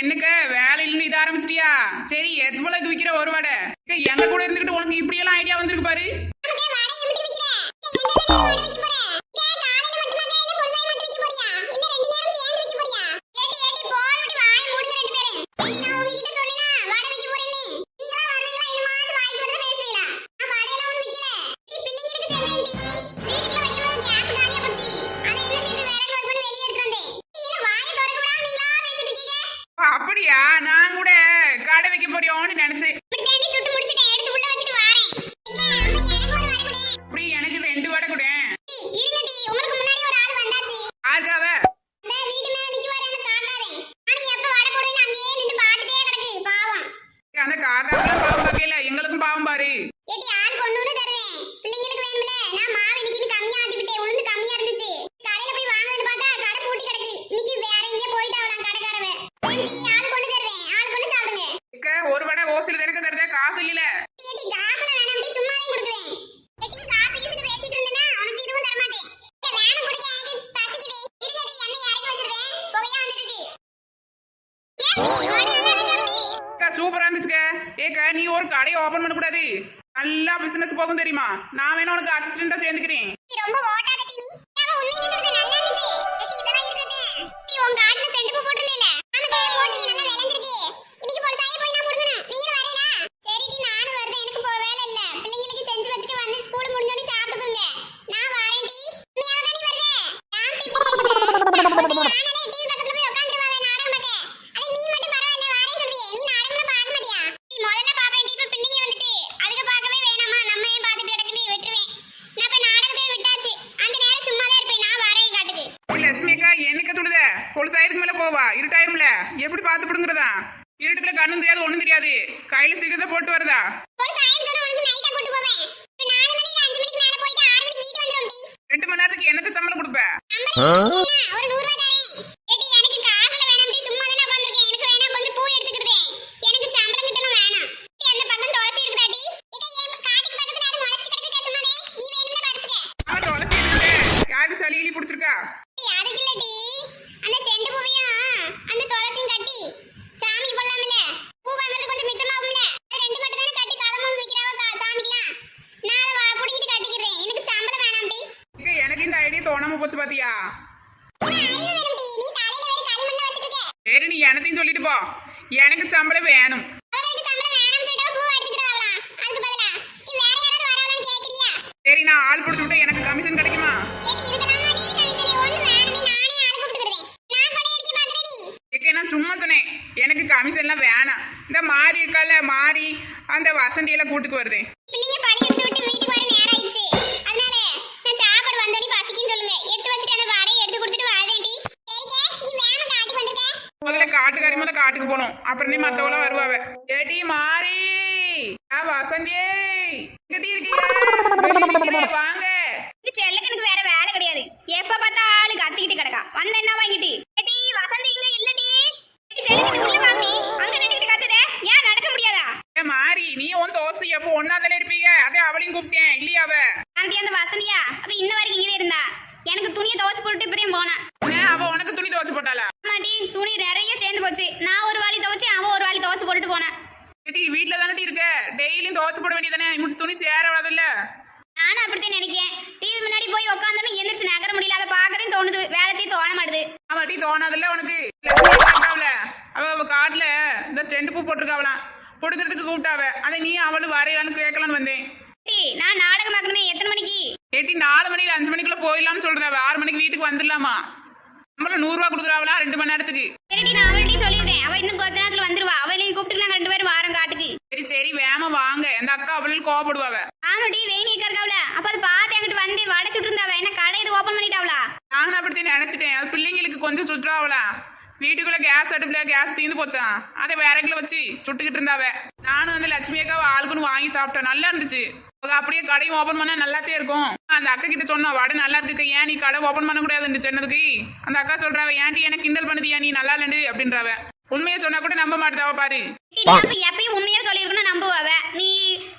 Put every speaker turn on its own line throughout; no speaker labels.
என்னக்க வேலையில இத ஆரம்பிச்சிட்டியா சரி எவ்வளவுக்கு விக்கிற ஒரு வடை எங்க கூட இருந்துகிட்டு உனக்கு எல்லாம் ஐடியா வந்திருக்கு பாரு Nana. நீ ஒரு கடையை ஓபன் பண்ண கூடாது நல்லா பிசினஸ் போகும் தெரியுமா நான் வேணா உனக்கு அசிஸ்டண்டா சேர்ந்துக்கிறேன் என்னைக்கு சொல்லுத பொழுசாயிருக்கு மேல போவா இருட்டாயிரம்ல எப்படி பார்த்து பிடுங்குறதா இருட்டுல கண்ணும் தெரியாது ஒண்ணும் தெரியாது கையில சிகிச்சை போட்டு வருதா ரெண்டு மணி நேரத்துக்கு என்னத்த சம்பளம்
கொடுப்ப
எடுத்துட்டு போ எனக்கு சம்பளம் வேணும் சரி நான் ஆள் பிடிச்சி விட்டு எனக்கு கமிஷன் கிடைக்குமா நான் சும்மா சொன்னேன் எனக்கு கமிஷன் எல்லாம் வேணாம் இந்த மாறி இருக்கல மாறி அந்த வசந்தியெல்லாம் கூட்டுக்கு வருது காட்டுக்கு போனோம் அப்புறம் நீ மத்தவள வருவாவ ஏடி மாறி வசந்தியே வாங்க
செல்லக்கனுக்கு வேற வேலை கிடையாது எப்ப பார்த்தா ஆளு கத்திக்கிட்டு கிடக்கா வந்த என்ன வாங்கிட்டு ஏடி வசந்தி இங்க இல்லடி செல்லக்கனு உள்ள வாங்கி அங்க நின்னுட்டு கத்துதே ஏன் நடக்க முடியாதா
மாறி நீ உன் தோஸ்து எப்போ ஒன்னா தானே இருப்பீங்க அதே அவளையும் கூப்பிட்டேன் இல்லையா அவ
அந்த வசந்தியா அப்ப இன்ன வரைக்கும் இங்கே இருந்தா எனக்கு துணியை துவச்சு போட்டு இப்பதான் போனேன்
டெய்லியும் துவைச்சு போட வேண்டியதானே இப்படி துணி சேரவாதில்ல
நானும் அப்படித்தான் நினைக்கிறேன் டிவி முன்னாடி போய் உட்காந்தோன்னு எந்திரிச்சு நகர முடியல அதை பார்க்கறதும் தோணுது வேலை செய்ய தோண மாட்டுது
அவன் டீ தோணாதுல்ல உனக்கு இருக்காவல அவ காட்டுல இந்த செண்டு பூ போட்டிருக்காவலாம் பொடுக்கிறதுக்கு கூப்பிட்டாவ அதை நீ அவளு வரையான்னு கேட்கலான்னு வந்தேன்
நான் நாடகம் பார்க்கணுமே எத்தனை மணிக்கு
ஏட்டி நாலு மணிக்கு அஞ்சு மணிக்குள்ள போயிடலாம்னு சொல்றேன் ஆறு மணிக்கு வீட்டுக்கு வந்துடலாமா நம்மள நூறுரூவா கொடுக்குறாவளா ரெண்டு மணி நேரத்துக்கு கோவப்படுவாவ
ஆமாடி வெயினி இருக்காவல அப்ப அது பார்த்து என்கிட்ட வந்து வடை சுட்டுருந்தாவ என்ன கடை இது ஓபன் பண்ணிட்டாவளா
நானும் அப்படித்தான் நினைச்சிட்டேன் அது பிள்ளைங்களுக்கு கொஞ்சம் சுற்றுவாவளா வீட்டுக்குள்ள கேஸ் அடுப்புல கேஸ் தீந்து போச்சான் அதை வேறங்களை வச்சு சுட்டுக்கிட்டு இருந்தாவ நானும் வந்து லட்சுமி அக்காவை ஆளுக்குன்னு வாங்கி சாப்பிட்டேன் நல்லா இருந்துச்சு அப்படியே கடையும் ஓபன் பண்ணா நல்லாத்தே இருக்கும் அந்த அக்கா கிட்ட சொன்னா வடை நல்லா இருக்கு ஏன் நீ கடை ஓபன் பண்ண கூடாதுன்னு சொன்னதுக்கு அந்த அக்கா சொல்றாவ ஏன்டி என்ன கிண்டல் பண்ணுதியா நீ நல்லா இல்லண்டு அப்படின்றவ உண்மையை சொன்னா கூட நம்ப மாட்டாவ பாரு
எப்பயும் உண்மையா சொல்லிருக்கணும் நம்புவாவ நீ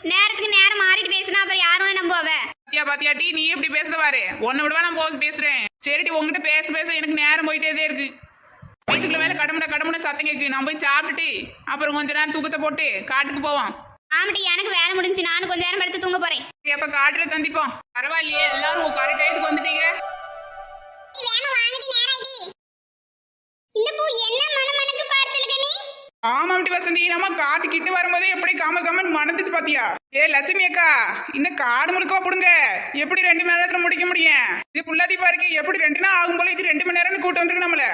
நேரத்துக்கு நேரம் மாறிட்டு பேசினா அப்புறம் யாரும் நம்புவ பாத்தியா
பாத்தியாட்டி நீ இப்படி பேசுத பாரு உன்னை விடவா நான் போக பேசுறேன் சரிடி உங்ககிட்ட பேச பேச எனக்கு நேரம் போயிட்டே இருக்கு வீட்டுக்குள்ள வேலை கடமுட கடமுட சத்தம் கேட்கு நான் போய் சாப்பிட்டுட்டு அப்புறம் கொஞ்ச நேரம் தூக்கத்தை போட்டு காட்டுக்கு போவோம்
ஆமாடி எனக்கு வேலை முடிஞ்சு நானும் கொஞ்ச நேரம் எடுத்து தூங்க போறேன்
எப்ப காட்டுல சந்திப்போம் பரவாயில்லையே எல்லாரும் கரெக்ட் டயத்துக்கு வந்துட்டீங்க வசந்தி நம்ம கிட்டு வரும்போதே எப்படி காம காமன் மணந்துச்சு பாத்தியா ஏ லட்சுமி அக்கா இன்னும் காடு முழுக்கவா புடுங்க எப்படி ரெண்டு மணி நேரத்துல முடிக்க முடியும் இது புல்லாதீப்பா இருக்கு எப்படி ரெண்டு நாள் ஆகும் போல இது ரெண்டு மணி நேரம் கூட்டம் வந்துருக்கு நம்மள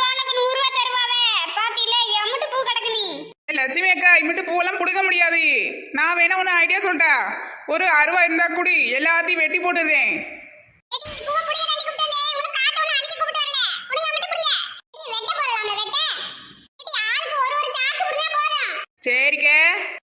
லட்சுமி அக்கா இமிட்டு பூ எல்லாம் நீ
லட்சுமி அக்கா இம்மிட்டு முடியாது நான் வேணா உன ஐடியா சொல்லிட்டா ஒரு அருவா இருந்தா கூடி எல்லாத்தையும் வெட்டி போட்டுதேன் சரிங்க